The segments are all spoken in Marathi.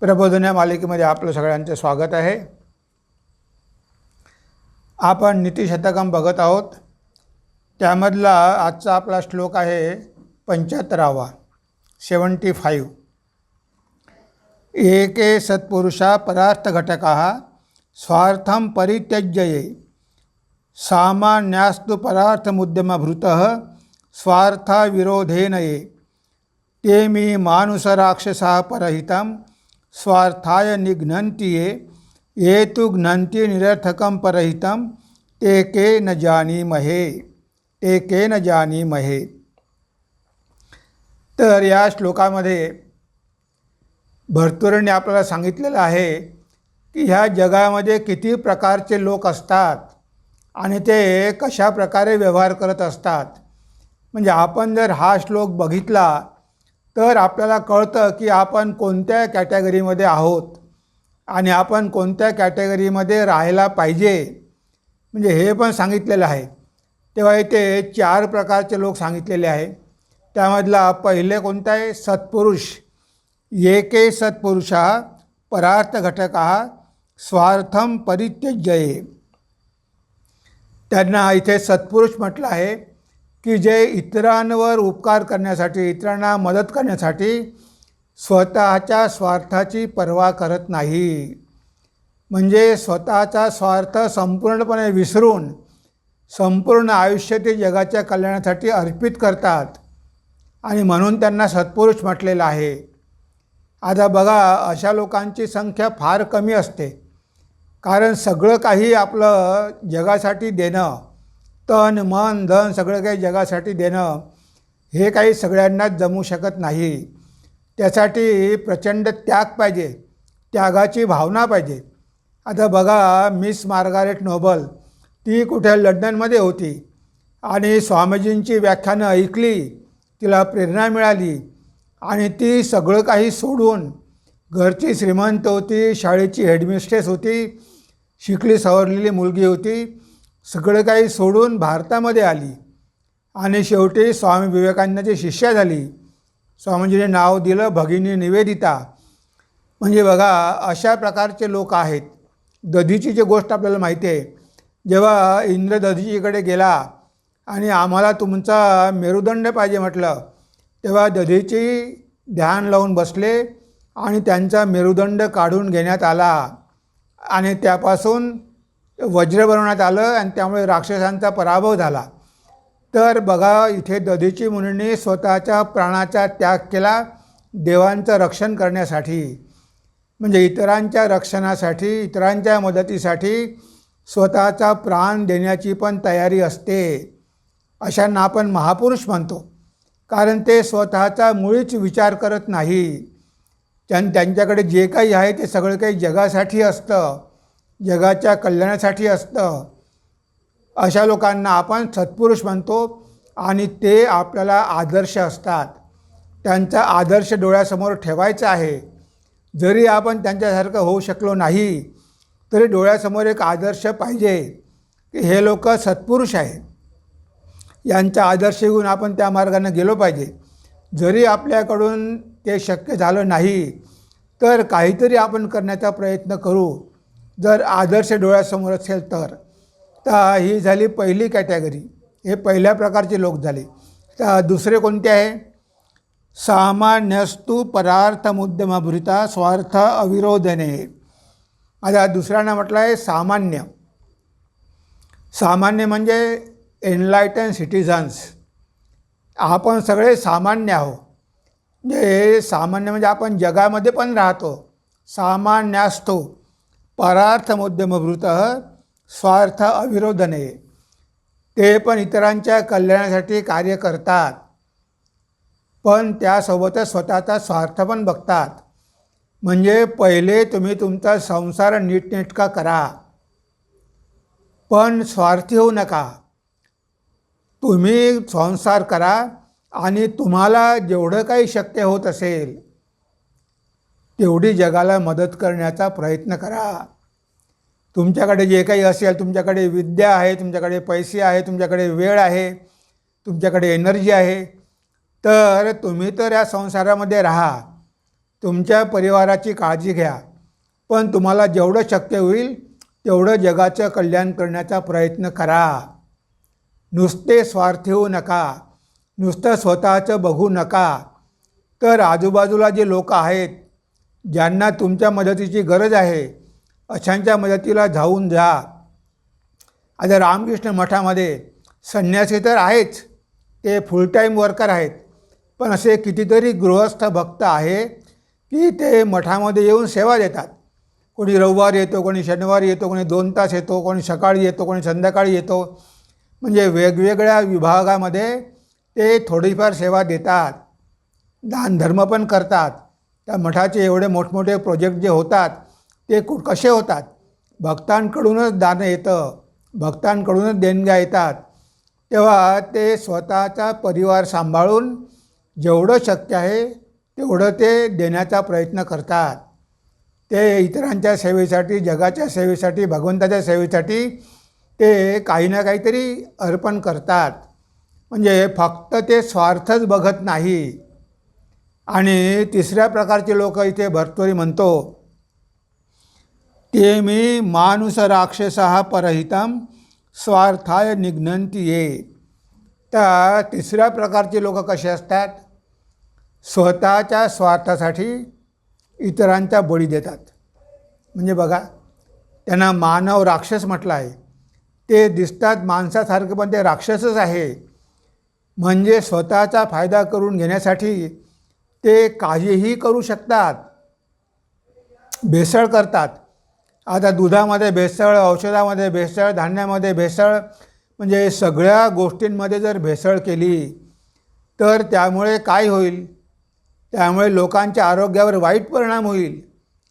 प्रबोधन या मालिकेमध्ये आपलं सगळ्यांचं स्वागत आहे. आपण नीतिशतकम बघत आहोत. त्यामधला आजचा आपला श्लोक आहे पंच्याहत्तरावा सेवन्टी फाईव्ह. एके सत्पुरुषा परार्थ घटका स्वार्थम परित्यज्यये। सामान्यास्तु परार्थमुद्यमभृत स्वार्थाविरोधेन ये ते मी मानुसराक्षसा परहितं स्वार्थाय निघ्नन्ति ये ये तु घ्नन्ति निरर्थकं परहितं ते के न जानीमहे ते के न जानीमहे। तर या श्लोकामध्ये भरतुरीने आपल्याला सांगितलेलं आहे की ह्या जगामध्ये किती प्रकारचे लोक असतात आणि ते कशा प्रकारे व्यवहार करत असतात. म्हणजे आपण जर हा श्लोक बघितला तर आपल्याला कळतं की आपण कोणत्या कॅटेगरीमध्ये आहोत आणि आपण कोणत्या कॅटेगरीमध्ये राहायला पाहिजे. म्हणजे हे पण सांगितलेलं आहे. तेव्हा इथे चार प्रकारचे लोक सांगितलेले आहे. त्यामधला पहिले कोणता आहे? सत्पुरुष. एके सत्पुरुषा परार्थ हा स्वार्थम परित्यज्यये. त्यांना इथे सत्पुरुष म्हटलं आहे. की जे इतरांवर उपकार करण्यासाठी इतरांना मदत करण्यासाठी स्वतःच्या स्वार्थाची पर्वा करत नाही. म्हणजे स्वतःचा स्वार्थ संपूर्णपणे विसरून संपूर्ण आयुष्य ते जगाच्या कल्याणासाठी अर्पित करतात. आणि म्हणून त्यांना सत्पुरुष म्हटलेलं आहे. आता बघा अशा लोकांची संख्या फार कमी असते. कारण सगळं काही आपलं जगासाठी देणं तन मन धन सगळं काही जगासाठी देणं हे काही सगळ्यांनाच जमू शकत नाही. त्यासाठी प्रचंड त्याग पाहिजे त्यागाची भावना पाहिजे. आता बघा मिस मार्गारेट नोबल ती कुठे लंडनमध्ये होती आणि स्वामीजींची व्याख्यानं ऐकली तिला प्रेरणा मिळाली आणि ती सगळं काही सोडून घरची श्रीमंत होती शाळेची हेडमिस्ट्रेस होती शिकली सवरलेली मुलगी होती सगळं काही सोडून भारतामध्ये आली. आणि शेवटी स्वामी विवेकानंदाची शिष्या झाली. स्वामीजीने नाव दिलं भगिनी निवेदिता. म्हणजे बघा अशा प्रकारचे लोक आहेत. दधीची जी गोष्ट आपल्याला माहिती आहे जेव्हा इंद्र दधीचीकडे गेला आणि आम्हाला तुमचा मेरुदंड पाहिजे म्हटलं तेव्हा दधीची ध्यान लावून बसले आणि त्यांचा मेरुदंड काढून घेण्यात आला. आणि त्यापासून वज्र बनवण्यात आलं आणि त्यामुळे राक्षसांचा पराभव झाला. तर बघा इथे दधीची मुनींनी स्वतःच्या प्राणाचा त्याग केला देवांचं रक्षण करण्यासाठी. म्हणजे इतरांच्या रक्षणासाठी इतरांच्या मदतीसाठी स्वतःचा प्राण देण्याची पण तयारी असते अशांना आपण महापुरुष म्हणतो. कारण ते स्वतःचा मुळीच विचार करत नाही. त्यां त्यांच्याकडे जे काही आहे ते सगळं काही जगासाठी असतं. जगाच्या कल्याणासाठी असतं. अशा लोकांना आपण सत्पुरुष म्हणतो आणि ते आपल्याला आदर्श असतात. त्यांचा आदर्श डोळ्यासमोर ठेवायचा आहे. जरी आपण त्यांच्यासारखं होऊ शकलो नाही तरी डोळ्यासमोर एक आदर्श पाहिजे. की हे लोक सत्पुरुष आहे यांचा आदर्श घेऊन आपण त्या मार्गाने गेलो पाहिजे. जरी आपल्याकडून ते शक्य झालं नाही तर काहीतरी आपण करण्याचा प्रयत्न करू. जर आदर्श डोळ्यासमोर असेल तर तर ही झाली पहिली कॅटेगरी. हे पहिल्या प्रकारचे लोक झाले. तर दुसरे कोणते आहे? सामान्यस्तु परार्थ मुद्यमाभृता स्वार्थ अविरोधने. आता दुसऱ्यानं म्हटलं आहे सामान्य. सामान्य म्हणजे एनलायटन सिटिझन्स आपण सगळे सामान्य आहो म्हणजे सामान्य म्हणजे आपण जगामध्ये पण राहतो. सामान्यास्तो. मुद्यमभृत स्वार्थ अविरोधने ते पण इतरांच्या कल्याणासाठी कार्य करतात. पण त्यासोबतच स्वतःचा स्वार्थ पण बघतात. म्हणजे पहिले तुम्ही तुमचा संसार नीटनेटका करा. पण स्वार्थी होऊ नका. तुम्ही संसार करा आणि तुम्हाला जेवढं काही शक्य होत असेल तेवढी जगाला मदत करण्याचा प्रयत्न करा. तुमच्याकडे जे काही असेल तुमच्याकडे विद्या आहे तुमच्याकडे पैसे आहे तुमच्याकडे वेळ आहे तुमच्याकडे एनर्जी आहे तर तुम्ही तर या संसारामध्ये राहा. तुमच्या परिवाराची काळजी घ्या. पण तुम्हाला जेवढं शक्य होईल तेवढं जगाचं कल्याण करण्याचा प्रयत्न करा. नुसते स्वार्थी होऊ नका. नुसतं स्वतःचं बघू नका. तर आजूबाजूला जे लोक आहेत ज्यांना तुमच्या मदतीची गरज आहे अशांच्या मदतीला जाऊन जा. आता रामकृष्ण मठामध्ये संन्यासी तर आहेच ते फुल टाईम वर्कर आहेत पण असे कितीतरी गृहस्थ भक्त आहे की ते मठामध्ये येऊन सेवा देतात. कोणी रविवार येतो कोणी शनिवार येतो कोणी दोन तास येतो कोणी सकाळी येतो कोणी संध्याकाळी येतो. म्हणजे वेगवेगळ्या विभागामध्ये ते थोडीफार सेवा देतात दानधर्म पण करतात. त्या मठाचे एवढे मोठमोठे प्रोजेक्ट जे होतात ते कु कसे होतात? भक्तांकडूनच दान येतं. भक्तांकडूनच देणग्या येतात. तेव्हा ते स्वतःचा परिवार सांभाळून जेवढं शक्य आहे तेवढं ते देण्याचा प्रयत्न करतात. ते इतरांच्या सेवेसाठी जगाच्या सेवेसाठी भगवंताच्या सेवेसाठी ते काही ना काहीतरी अर्पण करतात. म्हणजे फक्त ते स्वार्थच बघत नाही. आणि तिसऱ्या प्रकारचे लोक इथे भरतोरी म्हणतो ते मी माणूस राक्षसा परहितम स्वार्थाय निघ्नंती ये. तर तिसऱ्या प्रकारचे लोक कसे असतात? स्वतःच्या स्वार्थासाठी इतरांचा बळी देतात. म्हणजे बघा त्यांना मानव राक्षस म्हटलं आहे. ते दिसतात माणसासारखं पण ते राक्षसच आहे. म्हणजे स्वतःचा फायदा करून घेण्यासाठी ते काहीही करू शकतात. भेसळ करतात. आता दुधामध्ये भेसळ औषधामध्ये भेसळ धान्यामध्ये भेसळ म्हणजे सगळ्या गोष्टींमध्ये जर भेसळ केली तर त्यामुळे काय होईल? त्यामुळे लोकांच्या आरोग्यावर वाईट परिणाम होईल.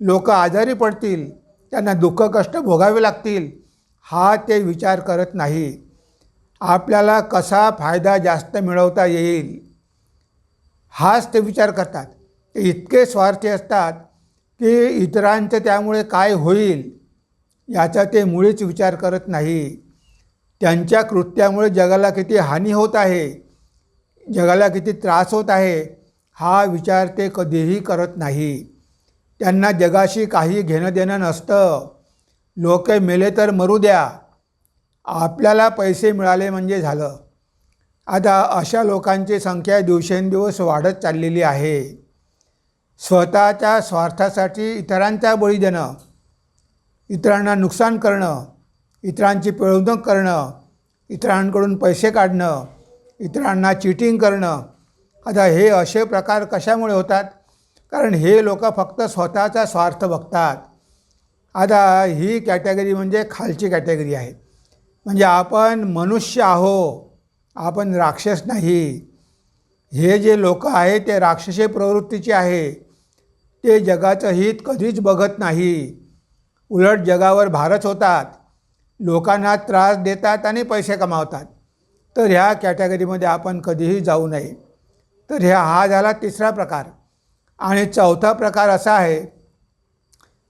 लोक आजारी पडतील. त्यांना दुःख कष्ट भोगावे लागतील. हा ते विचार करत नाही. आपल्याला कसा फायदा जास्त मिळवता येईल? हाच ते विचार करतात. ते इतके स्वार्थी असतात की इतरांचं त्यामुळे काय होईल याचा ते मुळीच विचार करत नाही. त्यांच्या कृत्यामुळे जगाला किती हानी होत आहे जगाला किती त्रास होत आहे हा विचार ते कधीही करत नाही. त्यांना जगाशी काही घेणं देणं नसतं. लोक मेले तर मरू द्या. आपल्याला पैसे मिळाले म्हणजे झालं. आता अशा लोकांची संख्या दिवसेंदिवस वाढत चाललेली आहे. स्वतःच्या स्वार्थासाठी इतरांचा बळी देणं इतरांना नुकसान करणं इतरांची पिळवणूक करणं इतरांकडून पैसे काढणं इतरांना चिटिंग करणं आता हे असे प्रकार कशामुळे होतात? कारण हे लोक फक्त स्वतःचा स्वार्थ बघतात. आता ही कॅटेगरी म्हणजे खालची कॅटेगरी आहे. म्हणजे आपण मनुष्य आहो आपण राक्षस नाही. हे जे लोक आहे ते राक्षसी प्रवृत्तीचे आहे. ते जगाचं हित कधीच बघत नाही. उलट जगावर भारच होतात. लोकांना त्रास देतात आणि पैसे कमावतात. तर ह्या कॅटेगरीमध्ये आपण कधीही जाऊ नये. तर ह्या हा झाला तिसरा प्रकार. आणि चौथा प्रकार असा आहे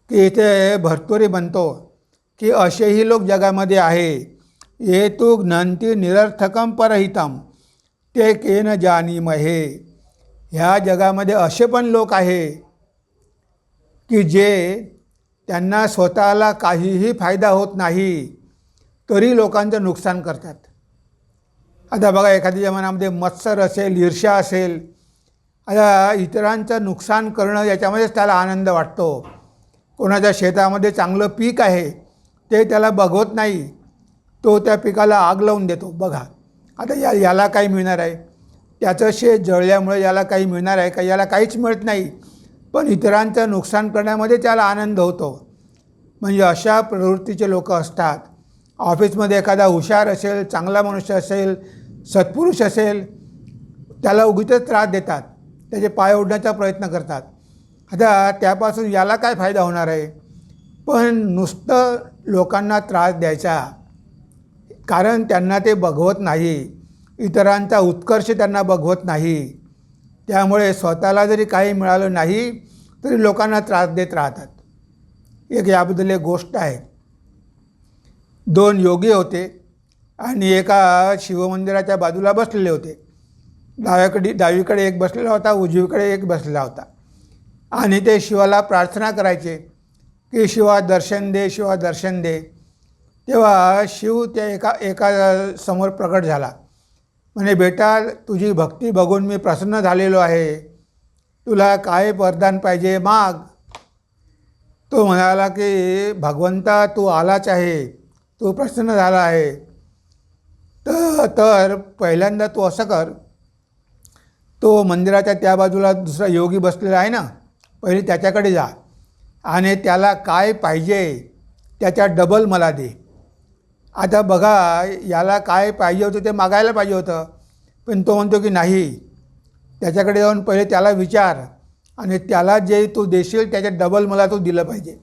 की इथे भरतुरी बनतो की असेही लोक जगामध्ये आहे. ये तू घ्नंती निरर्थकम परहितम। ते केन जानी महे ह्या जगामध्ये असे पण लोक आहे की जे त्यांना स्वतःला काहीही फायदा होत नाही तरी लोकांचं नुकसान करतात. आता बघा एखाद्या मनामध्ये मत्सर असेल ईर्ष्या असेल आता इतरांचं नुकसान करणं याच्यामध्येच त्याला आनंद वाटतो. कोणाच्या शेतामध्ये चांगलं पीक आहे ते त्याला बघवत नाही. तो त्या पिकाला आग लावून देतो. बघा. आता या याला काही मिळणार आहे? त्याचं शेत जळल्यामुळे याला काही मिळणार आहे का? याला काहीच मिळत नाही. पण इतरांचं नुकसान करण्यामध्ये त्याला आनंद होतो. म्हणजे अशा प्रवृत्तीचे लोक असतात. ऑफिसमध्ये एखादा हुशार असेल चांगला मनुष्य असेल सत्पुरुष असेल त्याला उगीच त्रास देतात. त्याचे पाय ओढण्याचा प्रयत्न करतात. आता त्यापासून याला काय फायदा होणार आहे? पण नुसतं लोकांना त्रास द्यायचा. कारण त्यांना ते बघवत नाही. इतरांचा उत्कर्ष त्यांना बघवत नाही. त्यामुळे स्वतःला जरी काही मिळालं नाही तरी लोकांना त्रास देत राहतात. एक याबद्दल एक गोष्ट आहे. दोन योगी होते आणि एका शिवमंदिराच्या बाजूला बसलेले होते. डाव्याकडे डावीकडे एक बसलेला होता उजवीकडे एक बसलेला होता. आणि ते शिवाला प्रार्थना करायचे की शिवा दर्शन दे शिवा दर्शन दे. तेव्हा शिव त्या एका एका समोर प्रकट झाला. म्हणे बेटा तुझी भक्ती बघून मी प्रसन्न झालेलो आहे. तुला काय वरदान पाहिजे माग? तो म्हणाला की भगवंता तू आलाच आहे. तू प्रसन्न झाला आहे. तर तर पहिल्यांदा तू असं कर. तो मंदिराच्या त्या बाजूला दुसरा योगी बसलेला आहे ना पहिले त्याच्याकडे जा. आणि त्याला काय पाहिजे त्याच्या डबल मला दे. आता बघा याला काय पाहिजे होतं ते मागायला पाहिजे होतं. पण तो म्हणतो की नाही त्याच्याकडे जाऊन पहिले त्याला विचार आणि त्याला जे तू देशील त्याच्या डबल मला तू दिलं पाहिजे.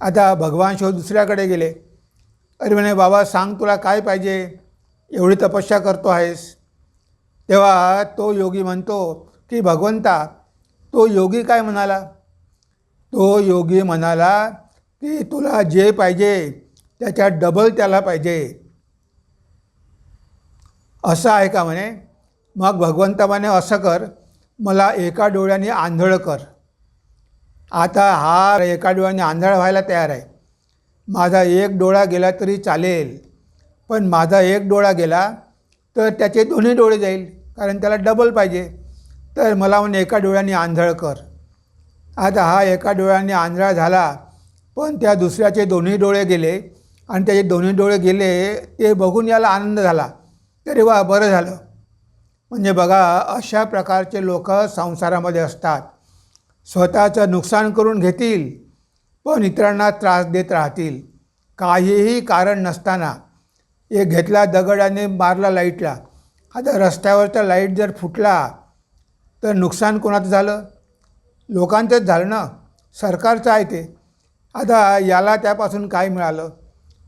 आता भगवान शिव दुसऱ्याकडे गेले. अरे म्हणे बाबा सांग तुला काय पाहिजे? एवढी तपस्या करतो आहेस. तेव्हा तो योगी म्हणतो की भगवंता तो योगी काय म्हणाला? तो योगी म्हणाला की तुला जे पाहिजे त्याच्या डबल त्याला पाहिजे. असं आहे का म्हणे? मग भगवंता म्हणे असं कर मला एका डोळ्याने आंधळ कर. आता हा एका डोळ्याने आंधळ व्हायला तयार आहे. माझा एक डोळा गेला तरी चालेल पण माझा एक डोळा गेला तर त्याचे दोन्ही डोळे जाईल कारण त्याला डबल पाहिजे. तर मला म्हणे एका डोळ्याने आंधळ कर. आता हा एका डोळ्याने आंधळा झाला पण त्या दुसऱ्याचे दोन्ही डोळे गेले आणि त्याचे दोन्ही डोळे गेले ते बघून याला आनंद झाला. तरी वा बरं झालं. म्हणजे बघा अशा प्रकारचे लोक संसारामध्ये असतात. स्वतःचं नुकसान करून घेतील पण इतरांना त्रास देत राहतील. काहीही कारण नसताना. एक घेतला दगडाने मारला लाईटला. आता रस्त्यावरचा लाइट जर फुटला तर नुकसान कोणाचं झालं? लोकांचंच झालं ना? सरकारचं आहे ते. आता याला त्यापासून काय मिळालं?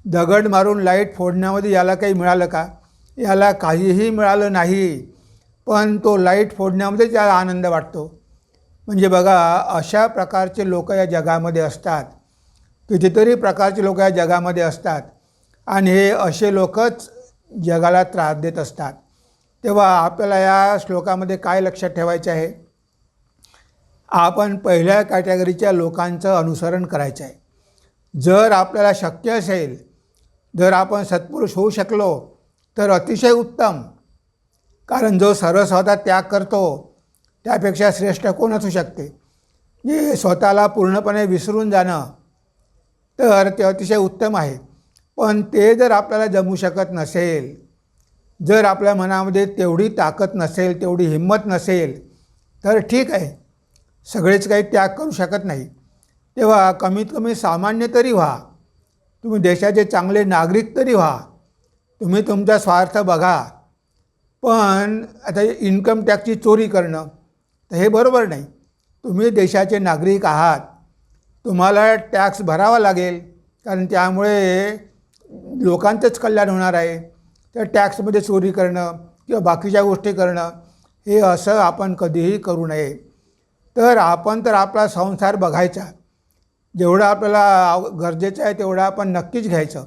दगड मारून लाइट फोडण्यामध्ये याला काही मिळालं का? याला काहीही मिळालं नाही पण तो लाइट फोडण्यामध्ये त्याला आनंद वाटतो. म्हणजे बघा अशा प्रकारचे लोक या जगामध्ये असतात. कितीतरी प्रकारचे लोक या जगामध्ये असतात. आणि हे असे लोकच जगाला त्रास देत असतात. तेव्हा आपल्याला या श्लोकामध्ये काय लक्षात ठेवायचं आहे? आपण पहिल्या कॅटेगरीच्या लोकांचं अनुसरण करायचं आहे. जर आपल्याला शक्य असेल जर आपण सत्पुरुष होऊ शकलो तर अतिशय उत्तम. कारण जो सर्व स्वतः त्याग करतो त्यापेक्षा श्रेष्ठ कोण असू शकते? जे स्वतःला पूर्णपणे विसरून जाणं तर ते अतिशय उत्तम आहे. पण ते जर आपल्याला जमू शकत नसेल जर आपल्या मनामध्ये तेवढी ताकद नसेल तेवढी हिंमत नसेल तर ठीक आहे. सगळेच काही त्याग करू शकत नाही. तेव्हा कमीत कमी सामान्य तरी व्हा. तुम्ही देशाचे चांगले नागरिक तरी व्हा. तुम्ही तुमचा स्वार्थ बघा. पण आता इन्कम टॅक्सची चोरी करणं तर हे बरोबर नाही. तुम्ही देशाचे नागरिक आहात. तुम्हाला टॅक्स भरावा लागेल. कारण त्यामुळे लोकांचंच कल्याण होणार आहे. तर टॅक्समध्ये चोरी करणं किंवा बाकीच्या गोष्टी करणं हे असं आपण कधीही करू नये. तर आपण तर आपला संसार बघायचा. जेवढं आपल्याला आव- गरजेचं आहे तेवढं आपण नक्कीच घ्यायचं.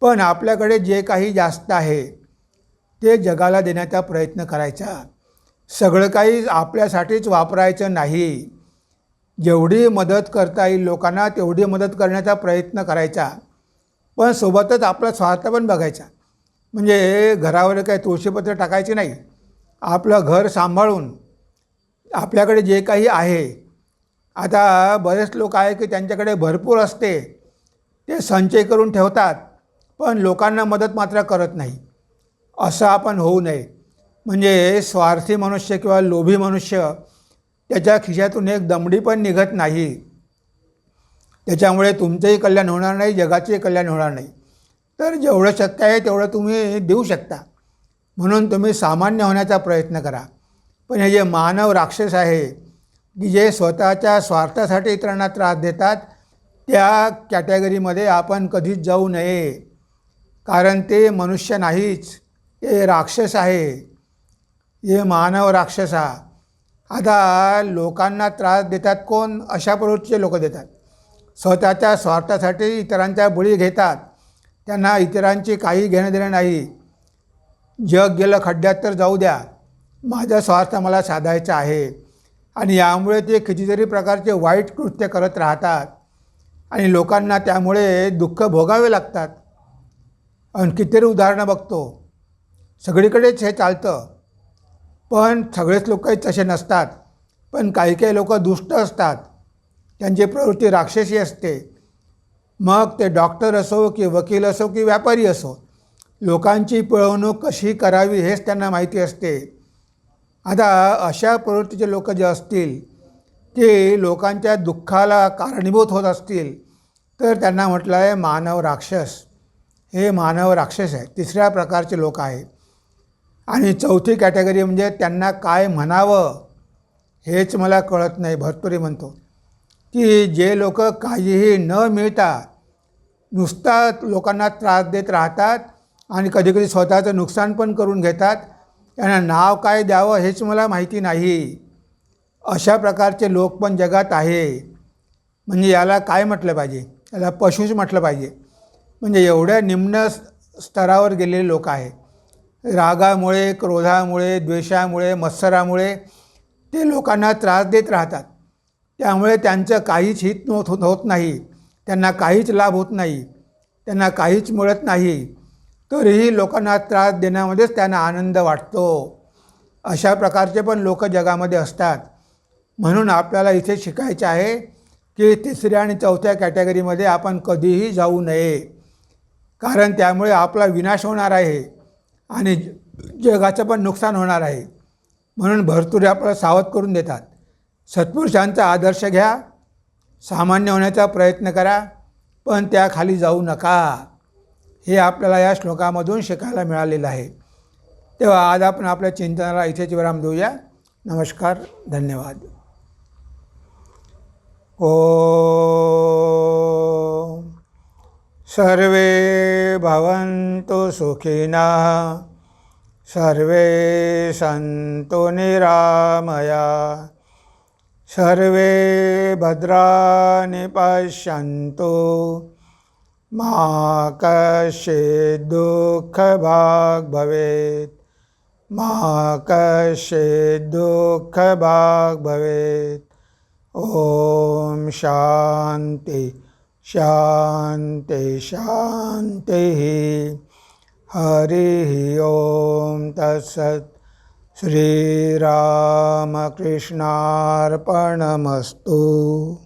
पण आपल्याकडे जे काही जास्त आहे ते जगाला देण्याचा प्रयत्न करायचा. सगळं काही आपल्यासाठीच वापरायचं नाही. जेवढी मदत करता येईल लोकांना तेवढी मदत करण्याचा प्रयत्न करायचा. पण सोबतच आपला स्वार्थ पण बघायचा. म्हणजे घरावर काही तुळशीपत्र टाकायचे नाही. आपलं घर सांभाळून आपल्याकडे जे काही आहे आता बरेच लोक आहे की त्यांच्याकडे भरपूर असते. ते संचय करून ठेवतात पण लोकांना मदत मात्र करत नाही. असं आपण होऊ नये. म्हणजे स्वार्थी मनुष्य किंवा लोभी मनुष्य त्याच्या खिशातून एक दमडी पण निघत नाही. त्याच्यामुळे तुमचंही कल्याण होणार नाही जगाचेही कल्याण होणार नाही. तर जेवढं शक्य आहे तेवढं तुम्ही देऊ शकता. म्हणून तुम्ही सामान्य होण्याचा प्रयत्न करा. पण हे जे मानव राक्षस आहे की जे स्वतःच्या स्वार्थासाठी इतरांना त्रास देतात त्या कॅटेगरीमध्ये आपण कधीच जाऊ नये. कारण ते मनुष्य नाहीच ते राक्षस आहे. हे मानव राक्षसा आता लोकांना त्रास देतात कोण? अशा प्रवृत्तीचे लोक देतात. स्वतःच्या स्वार्थासाठी इतरांच्या बळी घेतात. त्यांना इतरांची काही घेणं देणं नाही. जग गेलं खड्ड्यात तर जाऊ द्या. माझा स्वार्थ मला साधायचा आहे. आणि यामुळे ते कितीतरी प्रकारचे वाईट कृत्य करत राहतात. आणि लोकांना त्यामुळे दुःख भोगावे लागतात. आणि कितीतरी उदाहरणं बघतो. सगळीकडेच हे चालतं. पण सगळेच लोकही तसे नसतात. पण काही काही लोक दुष्ट असतात. त्यांची प्रवृत्ती राक्षसी असते. मग ते डॉक्टर असो की वकील असो की व्यापारी असो लोकांची पिळवणूक कशी करावी हेच त्यांना माहिती असते. आता अशा प्रवृत्तीचे लोक जे असतील ते लोकांच्या दुःखाला कारणीभूत होत असतील तर त्यांना म्हटलं आहे मानव राक्षस. हे मानव राक्षस आहे तिसऱ्या प्रकारचे लोक आहेत. आणि चौथी कॅटेगरी म्हणजे त्यांना काय म्हणावं हेच मला कळत नाही. भरपुरी म्हणतो की जे लोक काहीही न मिळता नुसता लोकांना त्रास देत राहतात आणि कधीकधी स्वतःचं नुकसान पण करून घेतात त्यांना नाव काय द्यावं हेच मला माहिती नाही. अशा प्रकारचे लोक पण जगात आहे. म्हणजे याला काय म्हटलं पाहिजे? याला पशुच म्हटलं पाहिजे. म्हणजे एवढ्या निम्न स्तरावर गेलेले लोक आहे रागामुळे क्रोधामुळे द्वेषामुळे मत्सरामुळे ते लोकांना त्रास देत राहतात. त्यामुळे त्यांचं काहीच हित होत होत नाही. त्यांना काहीच लाभ होत नाही. त्यांना काहीच मिळत नाही. तरीही लोकांना त्रास देण्यामध्येच त्यांना आनंद वाटतो. अशा प्रकारचे पण लोक जगामध्ये असतात. म्हणून आपल्याला इथे शिकायचे आहे की तिसऱ्या आणि चौथ्या कॅटेगरीमध्ये आपण कधीही जाऊ नये. कारण त्यामुळे आपला विनाश होणार आहे आणि जगाचं पण नुकसान होणार आहे. म्हणून भरतुरे आपल्याला सावध करून देतात. सत्पुरुषांचा आदर्श घ्या. सामान्य होण्याचा प्रयत्न करा. पण त्याखाली जाऊ नका. हे आपल्याला या श्लोकामधून शिकायला मिळालेलं आहे. तेव्हा आज आपण आपल्या चिंतनाला इथेच विराम देऊया. नमस्कार धन्यवाद. ओ सर्वे भवन्तु सुखिनः सर्वे सन्तु निरामया सर्वे भद्राणि पश्यन्तु मा कशे दुःख भाग भवेत्. मा दुःख भाग् भवेत्. ॐ शान्ति शान्ति शान्तिः हरिः ओम तत्सत. श्रीरामकृष्णार्पणमस्तु.